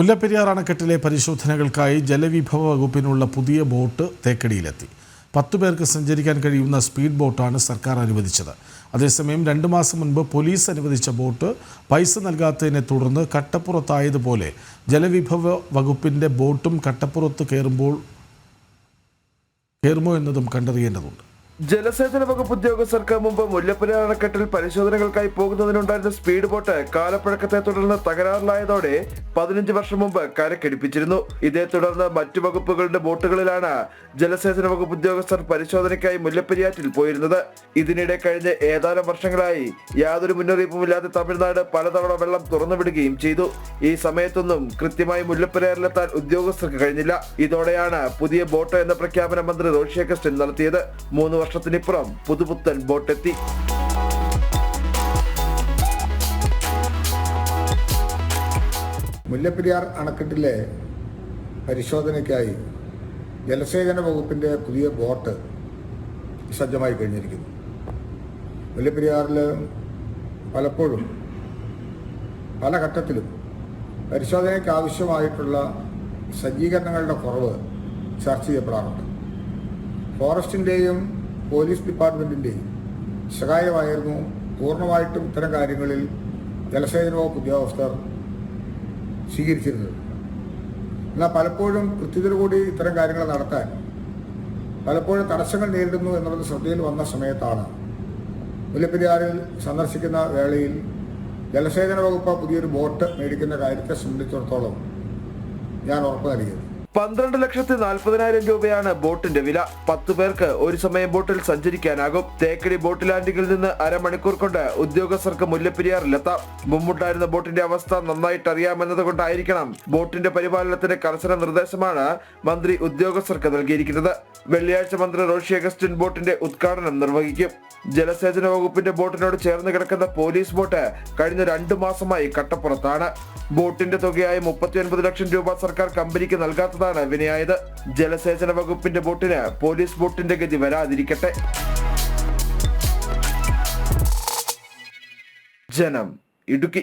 മുല്ലപ്പെരിയാർ അണക്കെട്ടിലെ പരിശോധനകൾക്കായി ജലവിഭവ വകുപ്പിനുള്ള പുതിയ ബോട്ട് തേക്കടിയിലെത്തി. പത്തു പേർക്ക് സഞ്ചരിക്കാൻ കഴിയുന്ന സ്പീഡ് ബോട്ടാണ് സർക്കാർ അനുവദിച്ചത്. അതേസമയം രണ്ട് മാസം മുൻപ് പോലീസ് അനുവദിച്ച ബോട്ട് പൈസ നൽകാത്തതിനെ തുടർന്ന് കട്ടപ്പുറത്തായതുപോലെ ജലവിഭവ വകുപ്പിന്റെ ബോട്ടും കട്ടപ്പുറത്ത് കയറുമ്പോൾ കയറുമോ എന്നതും കണ്ടറിയേണ്ടതുണ്ട്. ജലസേചന വകുപ്പ് ഉദ്യോഗസ്ഥർക്ക് മുമ്പ് മുല്ലപ്പെരിയാർ അണക്കെട്ടിൽ പരിശോധനകൾക്കായി പോകുന്നതിനുണ്ടായിരുന്ന സ്പീഡ് ബോട്ട് കാലപ്പഴക്കത്തെ തുടർന്ന് തകരാറിലായതോടെ പതിനഞ്ച് വർഷം മുമ്പ് കരക്കെടുപ്പിച്ചിരുന്നു. ഇതേ തുടർന്ന് മറ്റു വകുപ്പുകളുടെ ബോട്ടുകളിലാണ് ജലസേചന വകുപ്പ് ഉദ്യോഗസ്ഥർ പരിശോധനയ്ക്കായി മുല്ലപ്പെരിയാറ്റിൽ പോയിരുന്നത്. ഇതിനിടെ കഴിഞ്ഞ ഏതാനും വർഷങ്ങളായി യാതൊരു മുന്നറിയിപ്പുമില്ലാതെ തമിഴ്നാട് പലതവണ വെള്ളം തുറന്നുവിടുകയും ചെയ്തു. ഈ സമയത്തൊന്നും കൃത്യമായി മുല്ലപ്പെരിയാറിലെത്താൻ ഉദ്യോഗസ്ഥർക്ക് കഴിഞ്ഞില്ല. ഇതോടെയാണ് പുതിയ ബോട്ട് എന്ന പ്രഖ്യാപനം മന്ത്രി റോഷി അഗസ്റ്റിൻ നടത്തിയത്. മൂന്ന് വർഷത്തിനിപ്പുറം പുതുപുത്തൻ ബോട്ടെത്തി. മുല്ലപ്പെരിയാർ അണക്കെട്ടിലെ പരിശോധനയ്ക്കായി ജലസേചന വകുപ്പിന്റെ പുതിയ ബോട്ട് സജ്ജമായി കഴിഞ്ഞിരിക്കുന്നു. മുല്ലപ്പെരിയാറിൽ പലപ്പോഴും പല ഘട്ടത്തിലും പരിശോധനയ്ക്ക് ആവശ്യമായിട്ടുള്ള സജ്ജീകരണങ്ങളുടെ കുറവ് ചർച്ച ചെയ്യപ്പെടാറുണ്ട്. ഫോറസ്റ്റിന്റെയും പോലീസ് ഡിപ്പാർട്ട്മെന്റിന്റെയും സഹായമായിരുന്നു പൂർണമായിട്ടും ഇത്തരം കാര്യങ്ങളിൽ ജലസേചന വകുപ്പ് ഉദ്യോഗസ്ഥർ സ്വീകരിച്ചിരുന്നത്. എന്നാൽ പലപ്പോഴും കൃത്യതയോടുകൂടി ഇത്തരം കാര്യങ്ങൾ നടത്താൻ പലപ്പോഴും തടസ്സങ്ങൾ നേരിടുന്നു എന്നുള്ളത് ശ്രദ്ധയിൽ വന്ന സമയത്താണ്. മുല്ലപ്പെരിയാറിൽ സന്ദർശിക്കുന്ന വേളയിൽ ജലസേചന വകുപ്പ് പുതിയൊരു ബോട്ട് മേടിക്കുന്ന കാര്യത്തെ സംബന്ധിച്ചിടത്തോളം ഞാൻ ഉറപ്പ് നൽകിയത്. പന്ത്രണ്ട് ലക്ഷത്തി നാൽപ്പതിനായിരം രൂപയാണ് ബോട്ടിന്റെ വില. പത്ത് പേർക്ക് ഒരു സമയം ബോട്ടിൽ സഞ്ചരിക്കാനാകും. തേക്കടി ബോട്ട് ലാൻഡിങ്ങിൽ നിന്ന് അരമണിക്കൂർ കൊണ്ട് ഉദ്യോഗസ്ഥർക്ക് മുല്ലപ്പെരിയാറിലെത്താം മുമ്പുണ്ടായിരുന്ന ബോട്ടിന്റെ അവസ്ഥ നന്നായിട്ട് അറിയാമെന്നത് കൊണ്ടായിരിക്കണം ബോട്ടിന്റെ പരിപാലനത്തിന് കർശന നിർദ്ദേശമാണ് മന്ത്രി ഉദ്യോഗസ്ഥർക്ക് നൽകിയിരിക്കുന്നത്. വെള്ളിയാഴ്ച മന്ത്രി റോഷി അഗസ്റ്റിൻ ബോട്ടിന്റെ ഉദ്ഘാടനം നിർവഹിക്കും. ജലസേചന വകുപ്പിന്റെ ബോട്ടിനോട് ചേർന്ന് കിടക്കുന്ന പോലീസ് ബോട്ട് കഴിഞ്ഞ രണ്ടു മാസമായി കട്ടപ്പുറത്താണ്. ബോട്ടിന്റെ തുകയായ മുപ്പത്തിയൊൻപത് ലക്ഷം രൂപ സർക്കാർ കമ്പനിക്ക് നൽകാത്തതാണ് വിനയായത് ജലസേചന വകുപ്പിന്റെ ബോട്ടിന് പോലീസ് ബോട്ടിന്റെ ഗതി വരാതിരിക്കട്ടെ. ജനം ഇടുക്കി.